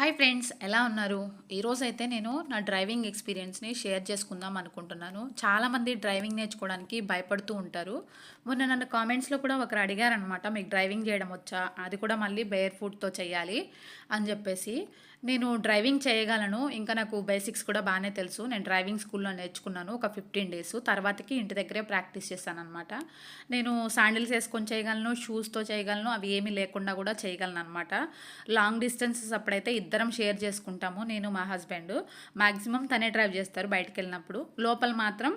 Hi friends ఎలా ఉన్నారు? ఈరోజు అయితే నేను నా డ్రైవింగ్ ఎక్స్పీరియన్స్ని షేర్ చేసుకుందాం అనుకుంటున్నాను. చాలామంది డ్రైవింగ్ నేర్చుకోవడానికి భయపడుతూ ఉంటారు. మొన్న నన్ను కామెంట్స్లో కూడా ఒకరు అడిగారనమాట మీకు డ్రైవింగ్ చేయడం వచ్చా? అది కూడా మళ్ళీ బేర్ ఫుడ్తో చేయాలి అని చెప్పేసి. నేను డ్రైవింగ్ చేయగలను. ఇంకా నాకు బేసిక్స్ కూడా బాగానే తెలుసు. నేను డ్రైవింగ్ స్కూల్లో నేర్చుకున్నాను ఒక ఫిఫ్టీన్ డేస్. తర్వాతకి ఇంటి దగ్గరే ప్రాక్టీస్ చేశాను అనమాట నేను శాండిల్స్ వేసుకొని చేయగలను షూస్తో చేయగలను అవి ఏమీ లేకుండా కూడా చేయగలను అనమాట లాంగ్ డిస్టెన్సెస్ అప్పుడైతే ఇద్దరం షేర్ చేసుకుంటాము నేను మా హస్బెండ్ మ్యాక్సిమం తనే డ్రైవ్ చేస్తారు బయటకు వెళ్ళినప్పుడు. లోపల మాత్రం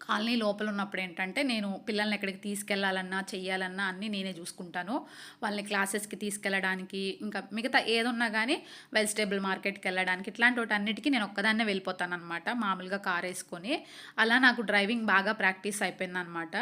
కాలనీ లోపల ఉన్నప్పుడు ఏంటంటే నేను పిల్లల్ని ఎక్కడికి తీసుకెళ్ళాలన్నా చెయ్యాలన్నా అన్నీ నేనే చూసుకుంటాను. వాళ్ళని క్లాసెస్కి తీసుకెళ్ళడానికి ఇంకా మిగతా ఏదున్నా కానీ వెజిటేబుల్ మార్కెట్కి వెళ్ళడానికి ఇట్లాంటి వాటి అన్నిటికీ నేను ఒక్కదాన్నే వెళ్ళిపోతాను అనమాట మామూలుగా కార్ వేసుకొని అలా నాకు డ్రైవింగ్ బాగా ప్రాక్టీస్ అయిపోయింది అనమాట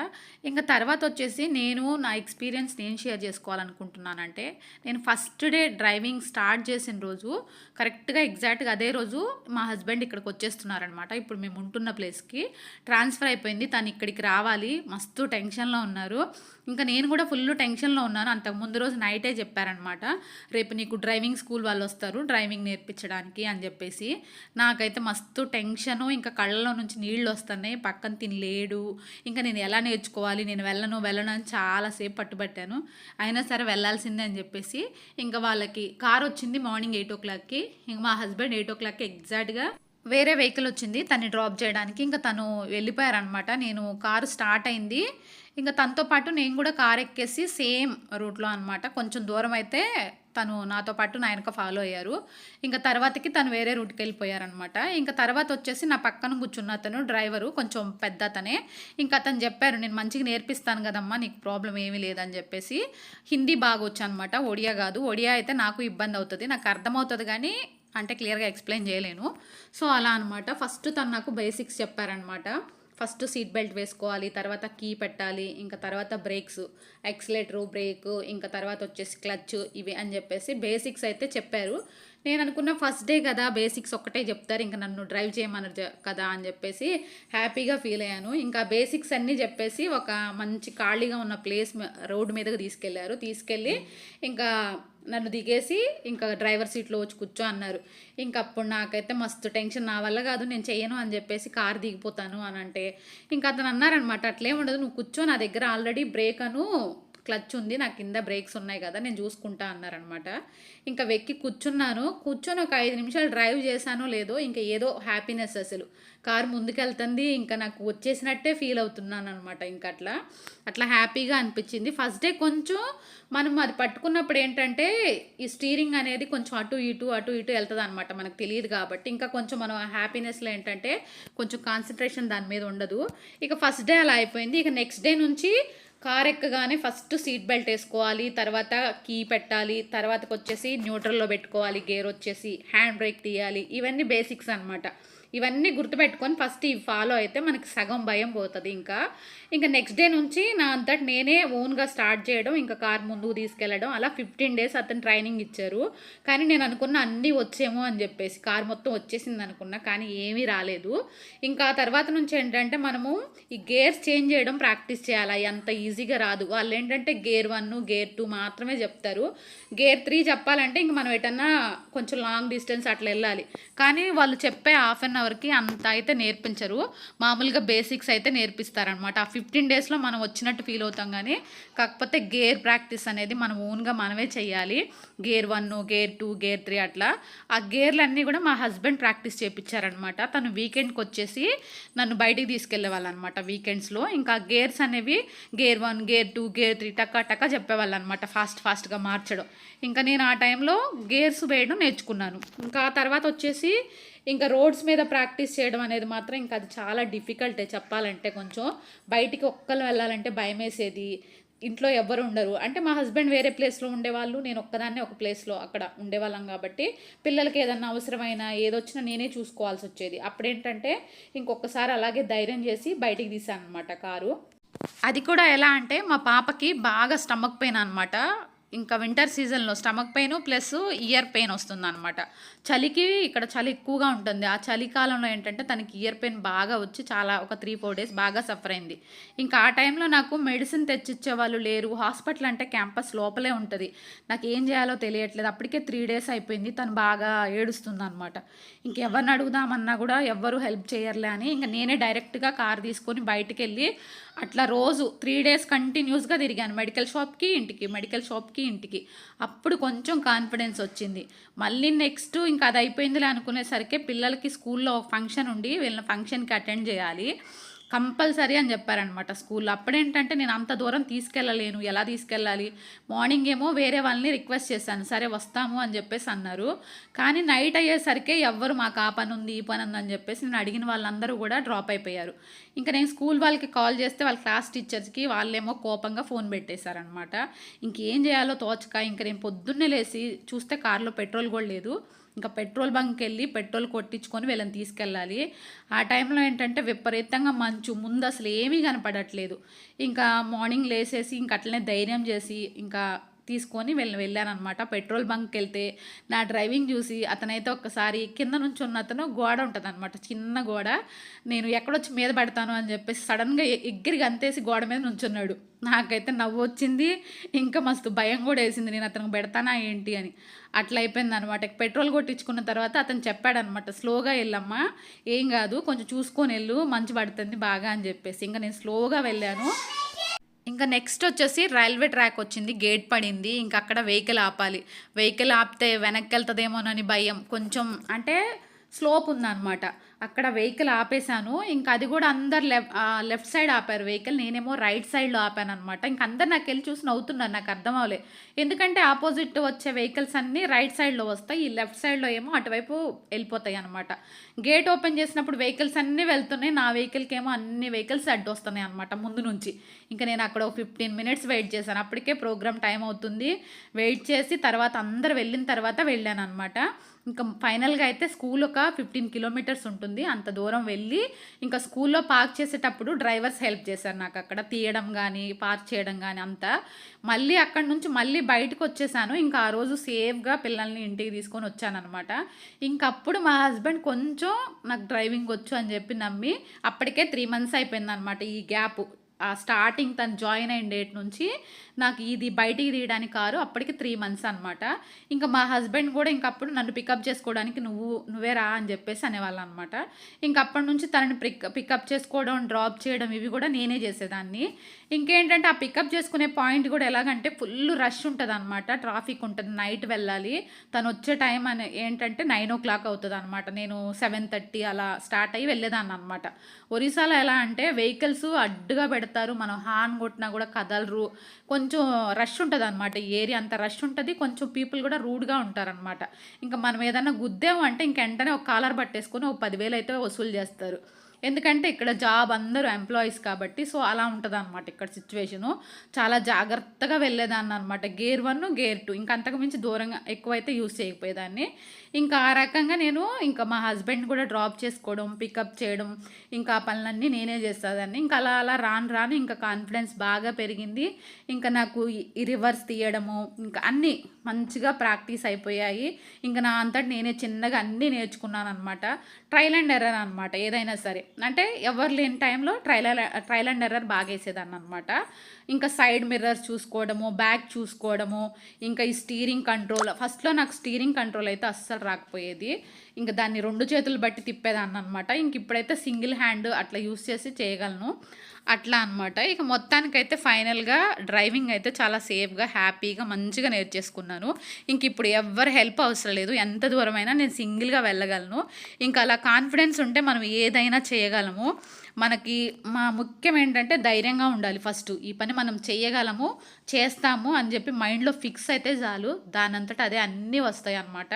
ఇంకా తర్వాత వచ్చేసి నేను నా ఎక్స్పీరియన్స్ నేను షేర్ చేసుకోవాలనుకుంటున్నానంటే నేను ఫస్ట్ డే డ్రైవింగ్ స్టార్ట్ చేసిన రోజు కరెక్ట్గా ఎగ్జాక్ట్గా అదే రోజు మా హస్బెండ్ ఇక్కడికి వచ్చేస్తున్నారనమాట ఇప్పుడు మేము ఉంటున్న ప్లేస్కి. ట్రాన్స్ఫర్ అయిపోయింది. తను ఇక్కడికి రావాలి. మస్తు టెన్షన్లో ఉన్నారు. ఇంకా నేను కూడా ఫుల్ టెన్షన్లో ఉన్నాను. అంతకు ముందు రోజు నైటే చెప్పారనమాట. రేపు నీకు డ్రైవింగ్ స్కూల్ వాళ్ళు వస్తారు. డ్రైవింగ్ నేర్పించడానికి అని చెప్పేసి. నాకైతే మస్తు టెన్షను. ఇంకా కళ్ళలో నుంచి నీళ్ళు వస్తున్నాయి. పక్కన తినలేడు ఇంకా నేను ఎలా నేర్చుకోవాలి? నేను వెళ్ళను వెళ్ళను అని చాలాసేపు పట్టుబట్టాను. అయినా సరే వెళ్ళాల్సిందే అని చెప్పేసి. ఇంకా వాళ్ళకి కార్ వచ్చింది మార్నింగ్ ఎయిట్ ఓ క్లాక్కి. ఇంకా మా హస్బెండ్ ఎయిట్ ఓ క్లాక్కి ఎగ్జాక్ట్గా వేరే వెహికల్ వచ్చింది తన్ని డ్రాప్ చేయడానికి. ఇంకా తను వెళ్ళిపోయారనమాట నేను కారు స్టార్ట్ అయింది. ఇంకా తనతో పాటు నేను కూడా కార్ ఎక్కేసి సేమ్ రూట్లో అనమాట కొంచెం దూరం అయితే తను నాతో పాటు నా వెనక ఫాలో అయ్యారు. ఇంకా తర్వాతకి తను వేరే రూట్కి వెళ్ళిపోయారనమాట ఇంకా తర్వాత వచ్చేసి నా పక్కన కూర్చున్న అతను డ్రైవరు కొంచెం పెద్ద అతనే. ఇంకా అతను చెప్పారు నేను మంచిగా నేర్పిస్తాను కదమ్మా నీకు ప్రాబ్లం ఏమీ లేదని చెప్పేసి. హిందీ బాగా వచ్చు అనమాట ఒడియా కాదు. ఒడియా అయితే నాకు ఇబ్బంది అవుతుంది. నాకు అర్థమవుతుంది కానీ అంటే క్లియర్గా ఎక్స్ప్లెయిన్ చేయలేను. సో అలా అనమాట ఫస్ట్ తను నాకు బేసిక్స్ చెప్పారనమాట ఫస్ట్ సీట్ బెల్ట్ వేసుకోవాలి తర్వాత కీ పెట్టాలి ఇంకా తర్వాత బ్రేక్స్ ఎక్సలేటరు బ్రేక్ ఇంకా తర్వాత వచ్చేసి క్లచ్ ఇవి అని చెప్పేసి బేసిక్స్ అయితే చెప్పారు. నేను అనుకున్న ఫస్ట్ డే కదా బేసిక్స్ ఒక్కటే చెప్తారు ఇంకా నన్ను డ్రైవ్ చేయమన్నారు కదా అని చెప్పేసి హ్యాపీగా ఫీల్ అయ్యాను. ఇంకా బేసిక్స్ అన్నీ చెప్పేసి ఒక మంచి ఖాళీగా ఉన్న ప్లేస్ రోడ్డు మీదకి తీసుకెళ్ళారు తీసుకెళ్ళి ఇంకా నన్ను దిగేసి ఇంకా డ్రైవర్ సీట్లో వచ్చి కూర్చో అన్నారు. ఇంక అప్పుడు నాకైతే మస్తు టెన్షన్ నా వల్ల కాదు నేను చేయను అని చెప్పేసి కార్ దిగిపోతాను అని అంటే ఇంకా అతను అన్నారనమాట అట్లేం ఉండదు నువ్వు కూర్చో నా దగ్గర ఆల్రెడీ బ్రేక్ అను క్లచ్ ఉంది నా కింద బ్రేక్స్ ఉన్నాయి కదా నేను చూసుకుంటా అన్నారనమాట ఇంకా వెక్కి కూర్చున్నాను. కూర్చొని ఒక ఐదు నిమిషాలు డ్రైవ్ చేశానో లేదో ఇంకా ఏదో హ్యాపీనెస్ అసలు. కారు ముందుకెళ్తుంది ఇంకా నాకు వచ్చేసినట్టే ఫీల్ అవుతున్నాను అనమాట ఇంకా అట్లా. అట్లా హ్యాపీగా అనిపించింది. ఫస్ట్ డే కొంచెం మనం అది పట్టుకున్నప్పుడు ఏంటంటే ఈ స్టీరింగ్ అనేది కొంచెం అటు ఇటు అటు ఇటు వెళ్తుంది అనమాట మనకు తెలియదు కాబట్టి. ఇంకా కొంచెం మనం హ్యాపీనెస్లో ఏంటంటే కొంచెం కాన్సన్ట్రేషన్ దాని మీద ఉండదు. ఇక ఫస్ట్ డే అలా అయిపోయింది. ఇక నెక్స్ట్ డే నుంచి కార్ ఎక్కగానే ఫస్ట్ సీట్ బెల్ట్ వేసుకోవాలి తర్వాత కీ పెట్టాలి తర్వాతకు వచ్చేసి న్యూట్రల్లో పెట్టుకోవాలి గేర్ వచ్చేసి హ్యాండ్ బ్రేక్ తీయాలి ఇవన్నీ బేసిక్స్ అనమాట ఇవన్నీ గుర్తుపెట్టుకొని ఫస్ట్ ఇవి ఫాలో అయితే మనకి సగం భయం పోతుంది ఇంకా. ఇంకా నెక్స్ట్ డే నుంచి నా అంతటి నేనే ఓన్గా స్టార్ట్ చేయడం ఇంకా కార్ ముందుకు తీసుకెళ్ళడం అలా ఫిఫ్టీన్ డేస్ అతను ట్రైనింగ్ ఇచ్చారు. కానీ నేను అనుకున్న అన్నీ వచ్చేమో అని చెప్పేసి కార్ మొత్తం వచ్చేసింది అనుకున్నా కానీ ఏమీ రాలేదు. ఇంకా తర్వాత నుంచి ఏంటంటే మనము ఈ గేర్స్ చేంజ్ చేయడం ప్రాక్టీస్ చేయాలి. అంత ఈజీగా రాదు. వాళ్ళు ఏంటంటే గేర్ వన్ గేర్ టూ మాత్రమే చెప్తారు. గేర్ త్రీ చెప్పాలంటే ఇంక మనం ఎటన్నా కొంచెం లాంగ్ డిస్టెన్స్ అట్లా వెళ్ళాలి. కానీ వాళ్ళు చెప్పే హాఫ్ అన్ వరకు అంత అయితే నేర్పించరు. మామూలుగా బేసిక్స్ అయితే నేర్పిస్తారనమాట ఆ ఫిఫ్టీన్ డేస్లో మనం వచ్చినట్టు ఫీల్ అవుతాం కానీ కాకపోతే గేర్ ప్రాక్టీస్ అనేది మనం ఓన్గా మనమే చేయాలి gear one gear two gear three అట్లా. ఆ గేర్లన్నీ కూడా మా హస్బెండ్ ప్రాక్టీస్ చేయించారనమాట తను వీకెండ్కి వచ్చేసి నన్ను బయటికి తీసుకెళ్ళేవాళ్ళు అనమాట వీకెండ్స్లో ఇంకా గేర్స్ అనేవి gear one gear two gear three టక్కా టక్కా చెప్పేవాళ్ళు అనమాట ఫాస్ట్ ఫాస్ట్గా మార్చడం. ఇంకా నేను ఆ టైంలో గేర్స్ వేయడం నేర్చుకున్నాను. ఇంకా తర్వాత వచ్చేసి ఇంకా రోడ్స్ మీద ప్రాక్టీస్ చేయడం అనేది మాత్రం ఇంకా అది చాలా డిఫికల్టే చెప్పాలంటే కొంచెం. బయటికి ఒక్కరు వెళ్ళాలంటే భయం వేసేది ఇంట్లో ఎవ్వరు ఉండరు. అంటే మా హస్బెండ్ వేరే ప్లేస్లో ఉండేవాళ్ళు నేను ఒక్కదాన్నే ఒక ప్లేస్లో అక్కడ ఉండేవాళ్ళం కాబట్టి పిల్లలకి ఏదన్నా అవసరమైనా ఏదొచ్చినా నేనే చూసుకోవాల్సి వచ్చేది. అప్పుడేంటంటే ఇంకొకసారి అలాగే ధైర్యం చేసి బయటికి తీసాను అనమాట కారు. అది కూడా ఎలా అంటే మా పాపకి బాగా స్టమక్ పెయిన్ అనమాట ఇంకా వింటర్ సీజన్లో stomach pain plus ear pain వస్తుంది అనమాట చలికి ఇక్కడ చలి ఎక్కువగా ఉంటుంది. ఆ చలికాలంలో ఏంటంటే తనకి ఇయర్ పెయిన్ బాగా వచ్చి చాలా ఒక త్రీ ఫోర్ డేస్ బాగా సఫర్ అయింది. ఇంకా ఆ టైంలో నాకు మెడిసిన్ తెచ్చిచ్చే వాళ్ళు లేరు. హాస్పిటల్ అంటే క్యాంపస్ లోపలే ఉంటుంది. నాకు ఏం చేయాలో తెలియట్లేదు. అప్పటికే త్రీ డేస్ అయిపోయింది. తను బాగా ఏడుస్తుంది అనమాట ఇంకెవరిని అడుగుదామన్నా కూడా ఎవ్వరు హెల్ప్ చేయర్లే అని ఇంకా నేనే డైరెక్ట్గా కార్ తీసుకొని బయటికి వెళ్ళి అట్లా రోజు త్రీ డేస్ కంటిన్యూస్గా తిరిగాను. మెడికల్ షాప్కి ఇంటికి మెడికల్ షాప్కి ఇంటికి. అప్పుడు కొంచెం కాన్ఫిడెన్స్ వచ్చింది. మళ్ళీ నెక్స్ట్ ఇంకా అది అయిపోయిందిలే అనుకునేసరికి పిల్లలకి స్కూల్లో ఫంక్షన్ ఉండి వీళ్ళని ఫంక్షన్కి అటెండ్ చేయాలి. కంపల్సరీ అని చెప్పారనమాట స్కూల్లో. అప్పుడేంటంటే నేను అంత దూరం తీసుకెళ్ళలేను. ఎలా తీసుకెళ్ళాలి? మార్నింగ్ ఏమో వేరే వాళ్ళని రిక్వెస్ట్ చేశాను. సరే వస్తాము అని చెప్పేసి అన్నారు. కానీ నైట్ అయ్యేసరికి ఎవ్వరు మాకు ఆ పని ఉంది ఈ పని ఉంది అని చెప్పేసి నేను అడిగిన వాళ్ళందరూ కూడా డ్రాప్ అయిపోయారు. ఇంకా నేను స్కూల్ వాళ్ళకి కాల్ చేస్తే వాళ్ళ క్లాస్ టీచర్స్కి వాళ్ళేమో కోపంగా ఫోన్ పెట్టేశారనమాట ఇంకేం చేయాలో తోచక ఇంకా నేను పొద్దున్నే లేచి చూస్తే కారులో పెట్రోల్ కూడా లేదు. ఇంకా పెట్రోల్ బంక్కి వెళ్ళి పెట్రోల్ కొట్టించుకొని వీళ్ళని తీసుకెళ్ళాలి. ఆ టైంలో ఏంటంటే విపరీతంగా మంచు ముందు అసలు ఏమీ కనపడట్లేదు. ఇంకా మార్నింగ్ లేసేసి ఇంక అట్లనే ధైర్యం చేసి ఇంకా తీసుకొని వెళ్ళి వెళ్ళానమాట పెట్రోల్ బంక్కి వెళ్తే నా డ్రైవింగ్ చూసి అతనైతే ఒక్కసారి కింద నుంచి ఉన్న అతను గోడ ఉంటుంది అనమాట చిన్న గోడ. నేను ఎక్కడొచ్చి మీద పడతాను అని చెప్పేసి సడన్గా ఎగ్గిరి గంతేసి గోడ మీద నుంచున్నాడు. నాకైతే నవ్వు వచ్చింది. ఇంకా మస్తు భయం కూడా వేసింది. నేను అతనికి పెడతానా ఏంటి అని. అట్లా అయిపోయింది అనమాట పెట్రోల్ కొట్టించుకున్న తర్వాత అతను చెప్పాడనమాట స్లోగా వెళ్ళమ్మా. ఏం కాదు. కొంచెం చూసుకొని వెళ్ళు. మంచి పడుతుంది బాగా అని చెప్పేసి. ఇంకా నేను స్లోగా వెళ్ళాను. ఇంకా నెక్స్ట్ వచ్చేసి రైల్వే ట్రాక్ వచ్చింది. గేట్ పడింది. ఇంకా అక్కడ వెహికల్ ఆపాలి. వెహికల్ ఆపితే వెనక్కి వెళ్తుందేమోనని భయం. కొంచెం అంటే స్లోప్ ఉందన్నమాట. అక్కడ వెహికల్ ఆపేశాను. ఇంకా అది కూడా అందరు లెఫ్ట్ లెఫ్ట్ సైడ్ ఆపారు వెహికల్. నేనేమో రైట్ సైడ్లో ఆపాను అనమాట ఇంకా అందరు నాకు వెళ్ళి చూసి నవ్వుతున్నారు. నాకు అర్థం అవ్వలే. ఎందుకంటే ఆపోజిట్ వచ్చే వెహికల్స్ అన్నీ రైట్ సైడ్లో వస్తాయి. ఈ లెఫ్ట్ సైడ్లో ఏమో అటువైపు వెళ్ళిపోతాయి అనమాట గేట్ ఓపెన్ చేసినప్పుడు వెహికల్స్ అన్నీ వెళ్తున్నాయి. నా వెహికల్కి ఏమో అన్ని వెహికల్స్ అడ్డు వస్తున్నాయి అనమాట ముందు నుంచి. ఇంకా నేను అక్కడ ఒక ఫిఫ్టీన్ మినిట్స్ వెయిట్ చేశాను. అప్పటికే ప్రోగ్రామ్ టైం అవుతుంది. వెయిట్ చేసి తర్వాత అందరు వెళ్ళిన తర్వాత వెళ్ళాను అనమాట ఇంకా ఫైనల్గా అయితే స్కూల్ ఒక ఫిఫ్టీన్ కిలోమీటర్స్ ఉంటుంది. అంత దూరం వెళ్ళి ఇంకా స్కూల్లో పార్క్ చేసేటప్పుడు డ్రైవర్స్ హెల్ప్ చేశారు నాకు అక్కడ. తీయడం కానీ పార్క్ చేయడం కానీ అంతా. మళ్ళీ అక్కడ నుంచి మళ్ళీ బయటకు వచ్చేసాను. ఇంకా ఆ రోజు సేఫ్గా పిల్లల్ని ఇంటికి తీసుకొని వచ్చానమాట ఇంకప్పుడు మా హస్బెండ్ కొంచెం నాకు డ్రైవింగ్ వచ్చు అని చెప్పి నమ్మి అప్పటికే త్రీ మంత్స్ అయిపోయింది అనమాట ఈ గ్యాప్ ఆ స్టార్టింగ్ తను జాయిన్ అయిన డేట్ నుంచి నాకు ఇది బయటికి తీయడానికి కారు అప్పటికి త్రీ మంత్స్ అనమాట ఇంకా మా హస్బెండ్ కూడా ఇంకప్పుడు నన్ను పికప్ చేసుకోవడానికి నువ్వు నువ్వే రా అని చెప్పేసి అనేవాళ్ళు అనమాట ఇంకప్పటి నుంచి తనని పిక్ పికప్ చేసుకోవడం డ్రాప్ చేయడం ఇవి కూడా నేనే చేసేదాన్ని. ఇంకేంటంటే ఆ పికప్ చేసుకునే పాయింట్ కూడా ఎలాగంటే ఫుల్ రష్ ఉంటుంది అనమాట ట్రాఫిక్ ఉంటుంది నైట్ వెళ్ళాలి. తను వచ్చే టైం అని ఏంటంటే నైన్ ఓ క్లాక్ అవుతుంది అనమాట నేను సెవెన్ థర్టీ అలా స్టార్ట్ అయ్యి వెళ్ళేదాన్ని అనమాట ఒరిస్సాలో ఎలా అంటే వెహికల్స్ అడ్డుగా పెడతారు మనం హార్న్ కొట్టినా కూడా కదలరు. కొంచెం కొంచెం రష్ ఉంటుంది అనమాట ఏరియా. అంత రష్ ఉంటుంది కొంచెం పీపుల్ కూడా రూడ్గా ఉంటారనమాట ఇంకా మనం ఏదైనా గుద్దాము అంటే ఇంక వెంటనే ఒక కాలర్ పట్టేసుకొని ఒక పదివేలు అయితే వసూలు చేస్తారు. ఎందుకంటే ఇక్కడ జాబ్ అందరూ ఎంప్లాయీస్ కాబట్టి సో అలా ఉంటుంది అనమాట ఇక్కడ సిచ్యువేషను చాలా జాగ్రత్తగా వెళ్ళేదాన్ని అనమాట గేర్ వన్ గేర్ టూ ఇంకా అంతకు మించి దూరంగా ఎక్కువైతే యూస్ చేయకపోయేదాన్ని. ఇంకా ఆ రకంగా నేను ఇంకా మా హస్బెండ్ కూడా డ్రాప్ చేసుకోవడం పికప్ చేయడం ఇంకా ఆ పనులన్నీ నేనే చేస్తాదాన్ని. ఇంకా అలా అలా రాను రాను ఇంకా కాన్ఫిడెన్స్ బాగా పెరిగింది. ఇంకా నాకు ఈ రివర్స్ తీయడము ఇంకా అన్నీ మంచిగా ప్రాక్టీస్ అయిపోయాయి. ఇంకా నా అంతటి నేనే చిన్నగా అన్నీ నేర్చుకున్నాను అనమాట ట్రయల్ అండ్ ఎర్రర్ అనమాట ఏదైనా సరే. అంటే ఎవరు లేని టైంలో ట్రయల్ ట్రయల్ అండ్ ఎర్రర్ బాగా వేసేదాన్ని అనమాట ఇంకా సైడ్ మిర్రర్స్ చూసుకోవడము బ్యాక్ చూసుకోవడము ఇంకా ఈ స్టీరింగ్ కంట్రోల్ ఫస్ట్లో నాకు స్టీరింగ్ కంట్రోల్ అయితే అస్సలు రాకపోయేది. ఇంకా దాన్ని రెండు చేతులు బట్టి తిప్పేదాన్ని అనమాట ఇంక ఇప్పుడైతే సింగిల్ హ్యాండ్ అట్లా యూస్ చేసి చేయగలను. అట్లా అనమాట ఇక మొత్తానికైతే ఫైనల్గా డ్రైవింగ్ అయితే చాలా సేఫ్గా హ్యాపీగా మంచిగా నేర్చేసుకున్నాను. ఇంక ఇప్పుడు ఎవరు హెల్ప్ అవసరం లేదు. ఎంత దూరమైనా నేను సింగిల్గా వెళ్ళగలను. ఇంకా అలా కాన్ఫిడెన్స్ ఉంటే మనం ఏదైనా చేయగలము. మనకి మా ముఖ్యం ఏంటంటే ధైర్యంగా ఉండాలి ఫస్ట్. ఈ పని మనం చేయగలము చేస్తాము అని చెప్పి మైండ్లో ఫిక్స్ అయితే చాలు. దానంతట అదే అన్నీ వస్తాయి అన్నమాట.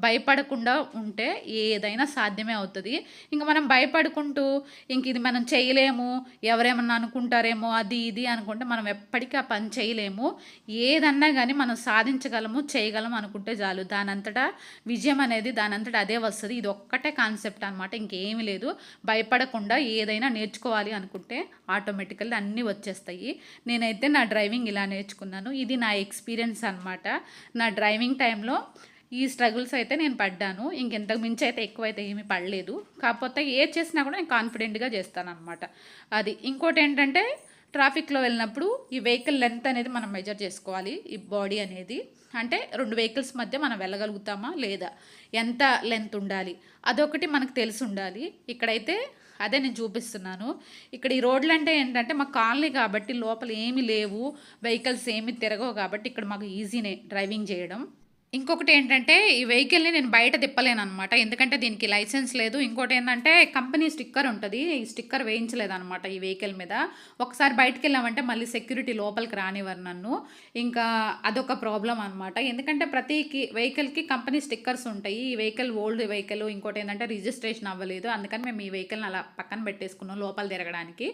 భయపడకుండా ఉంటే ఏదైనా సాధ్యమే అవుతుంది. ఇంకా మనం భయపడుకుంటూ ఇంక ఇది మనం చేయలేము ఎవరేమన్నా అనుకుంటారేమో అది ఇది అనుకుంటే మనం ఎప్పటికీ ఆ పని చేయలేము ఏదన్నా కానీ మనం సాధించగలము చేయగలము అనుకుంటే చాలు. దానంతటా విజయం అనేది దానంతటా అదే వస్తుంది. ఇది ఒక్కటే కాన్సెప్ట్ అనమాట ఇంకేమీ లేదు. భయపడకుండా ఏదైనా ఏదైనా నేర్చుకోవాలి అనుకుంటే ఆటోమేటికల్గా అన్నీ వచ్చేస్తాయి. నేనైతే నా డ్రైవింగ్ ఇలా నేర్చుకున్నాను. ఇది నా ఎక్స్పీరియన్స్ అనమాట నా డ్రైవింగ్ టైంలో ఈ స్ట్రగుల్స్ అయితే నేను పడ్డాను. ఇంకెంతకు మించి అయితే ఎక్కువ అయితే ఏమీ పడలేదు. కాకపోతే ఏది చేసినా కూడా నేను కాన్ఫిడెంట్గా చేస్తాను అది ఇంకోటి ఏంటంటే ట్రాఫిక్లో వెళ్ళినప్పుడు ఈ వెహికల్ లెంత్ అనేది మనం మెజర్ చేసుకోవాలి. ఈ బాడీ అనేది అంటే రెండు వెహికల్స్ మధ్య మనం వెళ్ళగలుగుతామా? లేదా? ఎంత లెంత్ ఉండాలి? అదొకటి మనకు తెలిసి ఉండాలి. ఇక్కడైతే అదే నేను చూపిస్తున్నాను. ఇక్కడ ఈ రోడ్లు అంటే ఏంటంటే మాకు కాలనీ కాబట్టి లోపల ఏమీ లేవు. వెహికల్స్ ఏమీ తిరగవు కాబట్టి ఇక్కడ మాకు ఈజీనే డ్రైవింగ్ చేయడం. ఇంకొకటి ఏంటంటే ఈ వెహికల్ని నేను బయట తిప్పలేను అనమాట ఎందుకంటే దీనికి లైసెన్స్ లేదు. ఇంకోటి ఏంటంటే కంపెనీ స్టిక్కర్ ఉంటుంది. ఈ స్టిక్కర్ వేయించలేదు అనమాట ఈ వెహికల్ మీద. ఒకసారి బయటకు వెళ్ళామంటే మళ్ళీ సెక్యూరిటీ లోపలికి రానివ్వరు నన్ను. ఇంకా అదొక ప్రాబ్లం అనమాట ఎందుకంటే ప్రతి వెహికల్కి కంపెనీ స్టిక్కర్స్ ఉంటాయి. ఈ వెహికల్ ఓల్డ్ వెహికల్ ఇంకోటి ఏంటంటే రిజిస్ట్రేషన్ అవ్వలేదు. అందుకని మేము ఈ వెహికల్ని అలా పక్కన పెట్టేసుకున్నాం లోపల తిరగడానికి.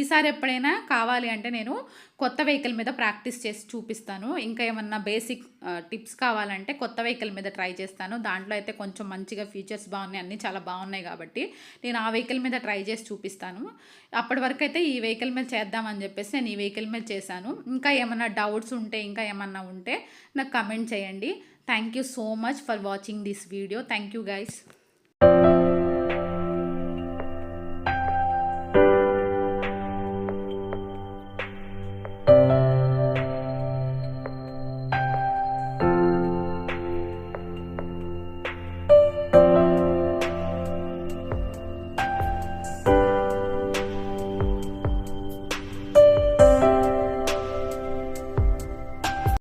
ఈసారి ఎప్పుడైనా కావాలి అంటే నేను కొత్త వెహికల్ మీద ప్రాక్టీస్ చేసి చూపిస్తాను. ఇంకా ఏమన్నా బేసిక్ టిప్స్ కావాలంటే అంటే కొత్త వెహికల్ మీద ట్రై చేస్తాను. దాంట్లో అయితే కొంచెం మంచిగా ఫీచర్స్ బాగున్నాయి. అన్నీ చాలా బాగున్నాయి కాబట్టి నేను ఆ వెహికల్ మీద ట్రై చేసి చూపిస్తాను. అప్పటి వరకు అయితే ఈ వెహికల్ మీద చేద్దామని చెప్పేసి నేను ఈ వెహికల్ మీద చేశాను. ఇంకా ఏమైనా డౌట్స్ ఉంటే ఇంకా ఏమన్నా ఉంటే నాకు కమెంట్ చేయండి. Thank you so much for watching this video thank you guys